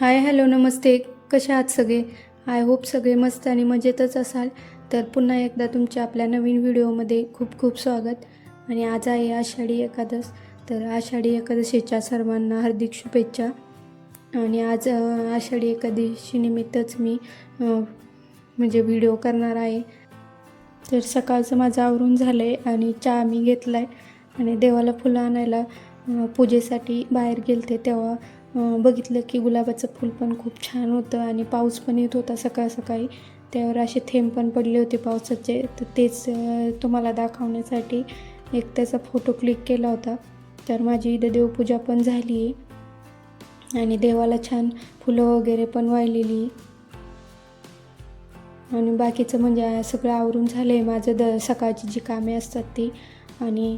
Hi hello नमस्ते. कसे आहात सगळे? आय होप सगळे मस्त आणि मजेतच असाल. तर पुन्हा एकदा तुमच्या आपल्या नवीन व्हिडिओमध्ये खूप खूप स्वागत. आणि आज आहे आषाढी एकादश तर आषाढी एकादशीच्या सर्वांना हार्दिक शुभेच्छा. आणि आज आषाढी एकादशीनिमित्तच मी म्हणजे व्हिडिओ करणार आहे. तर सकाळचं माझं आवरून झालं आहे आणि चहा मी घेतला आहे आणि देवाला फुलं आणायला पूजेसाठी बाहेर गेलते तेव्हा बघितलं की गुलाबाचं फूल पण खूप छान होतं आणि पाऊस पण येत होता सकाळ सकाळी. त्यावर असे थेंब पण पडले होते पावसाचे. तर तेच तुम्हाला दाखवण्यासाठी एक त्याचा फोटो क्लिक केला होता. तर माझी इथं देवपूजा पण झाली आहे आणि देवाला छान फुलं वगैरे पण वाहिलेली. आणि बाकीचं म्हणजे सगळं आवरून झालं आहे माझं द सकाळची जी कामे असतात ती. आणि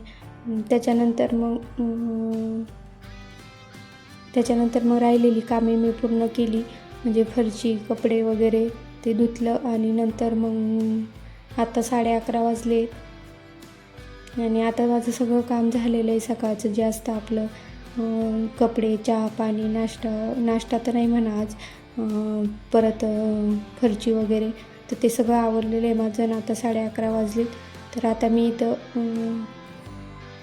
त्याच्यानंतर मग त्याच्यानंतर मग राहिलेली कामे मी पूर्ण केली. म्हणजे फरशी कपडे वगैरे ते धुतलं आणि नंतर मग आता साडे अकरा वाजले. आणि आता माझं सगळं काम झालेलं आहे सकाळचं जे असतं आपलं कपडे चहा पाणी नाश्ता नाश्ता तर नाही म्हणा आज परत फरची वगैरे तर ते सगळं आवरलेलं आहे माझं आणि आता साडे अकरा वाजलेत तर आता मी इथं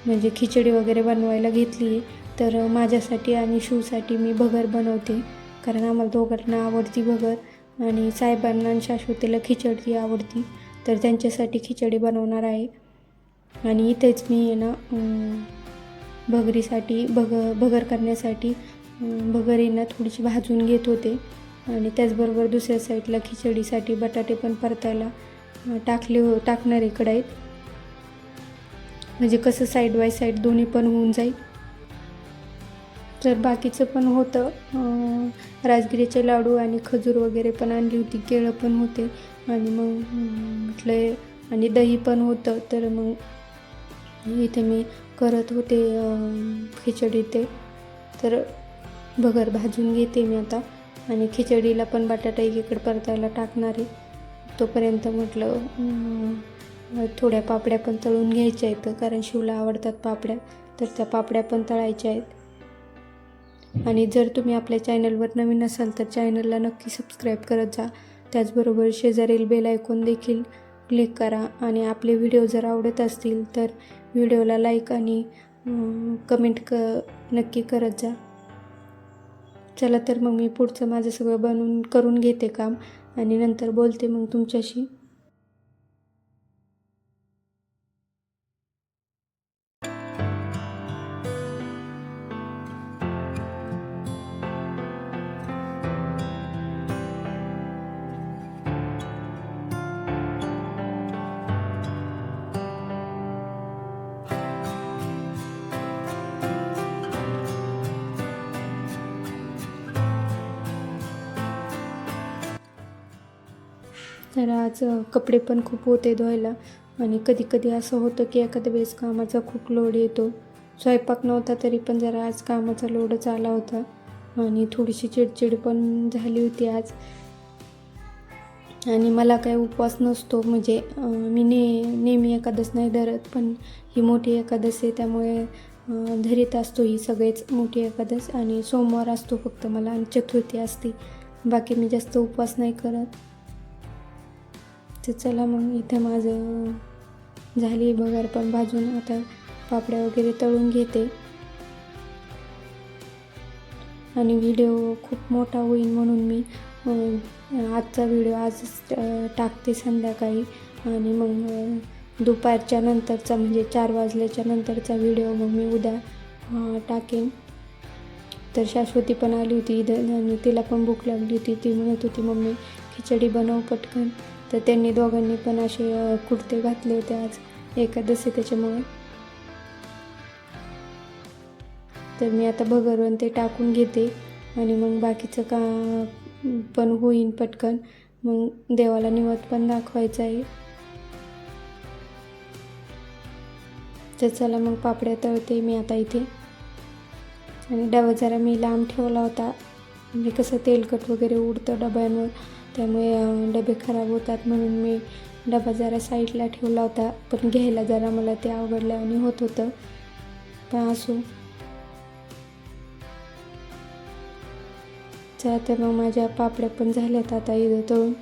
म्हणजे खिचडी वगैरे बनवायला घेतली आहे. तर माझ्यासाठी आणि शिवसाठी मी भगर बनवते. कारण आम्हाला दोघांना आवडती भगर आणि साहेबांना आणि शाश्वतीला खिचडी आवडती. तर त्यांच्यासाठी खिचडी बनवणार आहे. आणि इथेच मी आहे ना भगरीसाठी भग भगर करण्यासाठी भगरींना भगर थोडीशी भाजून घेत होते. आणि त्याचबरोबर दुसऱ्या साईडला खिचडीसाठी बटाटे पण परतायला टाकले हो टाकणार आहे म्हणजे कसं साईड बाय साईड दोन्ही पण होऊन जाईल. तर बाकीचं पण होतं. राजगिरीचे लाडू आणि खजूर वगैरे पण आणली होती केळं पण होते. आणि मग म्हटलं आणि दही पण होतं. तर मग इथे मी करत होते खिचडी ते. तर भगर भाजून घेते मी आता. आणि खिचडीला पण बटाटा एकीकडे परतायला टाकणार आहे. तोपर्यंत म्हटलं थोड्या पापड्या पण तळून घ्यायच्या आहेत. कारण शिवला आवडतात पापड्या. तर त्या पापड्या पण तळायच्या आहेत. आणि जर तुम्ही आपल्या चॅनलवर नवीन असाल तर चॅनलला नक्की सबस्क्राईब करत जा. त्याचबरोबर शेजारील बेल ऐकून देखील क्लिक करा. आणि आपले व्हिडिओ जर आवडत असतील तर व्हिडिओला लाईक आणि कमेंट क नक्की करत जा. चला तर मग मी पुढचं माझं सगळं बनवून करून घेते काम. आणि नंतर बोलते मग तुमच्याशी. तर आज कपडे पण खूप होते धुवायला. आणि कधी कधी असं होतं की एखाद्या वेळेस कामाचा खूप लोड येतो. स्वयंपाक नव्हता तरी पण जरा आज कामाचा लोडच आला होता. आणि थोडीशी चिडचिड पण झाली होती आज. आणि मला काय उपवास नसतो. म्हणजे मी ने नेहमी एकादश नाही धरत पण ही मोठी एकादश आहे. त्यामुळे धरीत असतो ही सगळेच मोठी एकादश आणि सोमवार असतो फक्त मला आणि चतुर्थी असते. बाकी मी जास्त उपवास नाही करत. तर चला मग इथं माझं झाली बघार पण भाजून आता पापड्या वगैरे तळून घेते. आणि व्हिडिओ खूप मोठा होईल म्हणून मी आजचा व्हिडिओ आजच टाकते संध्याकाळी. आणि मग दुपारच्या नंतरचा म्हणजे चार वाजल्याच्या नंतरचा व्हिडिओ मग मी उद्या टाकेन. तर शाश्वती पण आली होती इथं आणि तिला पण भूक लागली होती. ती म्हणत होती मम्मी खिचडी बनव पटकन. तर त्यांनी दोघांनी पण असे कुर्ते घातले होते आज एकादशी त्याच्यामुळे. तर मी आता भगरवन ते टाकून घेते आणि मग बाकीचं का पण होईन पटकन. मग देवाला निवत पण दाखवायचं आहे. तर चला मग पापड्या तळते मी आता इथे. आणि डबा जरा मी लांब ठेवला होता. म्हणजे कसं तेलकट वगैरे उडतं डब्यांवर. त्यामुळे डबे खराब होतात म्हणून मी डबा जरा साईडला ठेवला होता. पण घ्यायला जरा मला ते अवघडलं आणि होत होतं. पण असो. चला तर मग माझ्या पापड्या पण झाल्यात. आता इथं तळून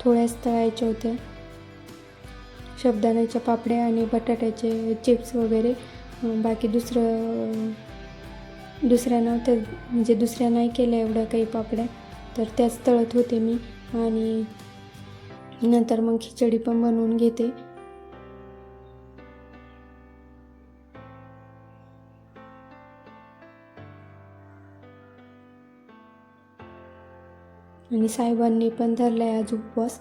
थोड्याच तळायच्या होत्या. शेंगदाण्याच्या पापड्या आणि बटाट्याचे चिप्स वगैरे. बाकी दुसरं दुसऱ्या नव्हत्या. म्हणजे दुसऱ्या नाही केल्या एवढ्या काही पापड्या. तर त्याच तळत होते मी. आणि नंतर मग खिचडी पण बनवून घेते. आणि साहेबांनी पण धरला आहे आज उपवास.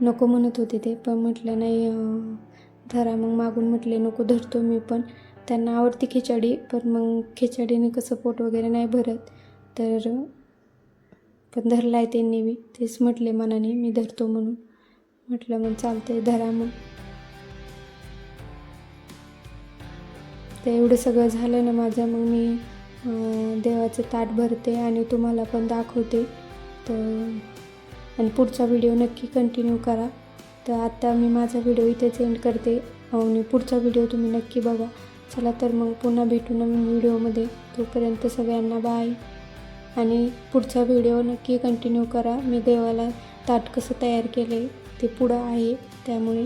नको म्हणत होते ते पण म्हटलं नाही धरा मग मागून. म्हटले नको धरतो मी पण. त्यांना आवडती खिचडी पण मग खिचडीने कसं पोट वगैरे नाही भरत. तर पण धरला आहे त्यांनी मी तेच म्हटले मनाने मी धरतो म्हणून. म्हटलं मग चालते धरा मग. तर एवढं सगळं झालं ना माझं मग मी देवाचं ताट भरते आणि तुम्हाला पण दाखवते. तर आणि पुढचा व्हिडिओ नक्की कंटिन्यू करा. तर आत्ता मी माझा व्हिडिओ इथेच एंड करते. आणि पुढचा व्हिडिओ तुम्ही नक्की बघा. चला तर मग पुन्हा भेटू नवीन व्हिडिओमध्ये. तोपर्यंत सगळ्यांना बाय आणि पुढचा व्हिडिओ नक्की कंटिन्यू करा. मी देवाला ताट कसं तयार केलं आहे ते पुढं आहे. त्यामुळे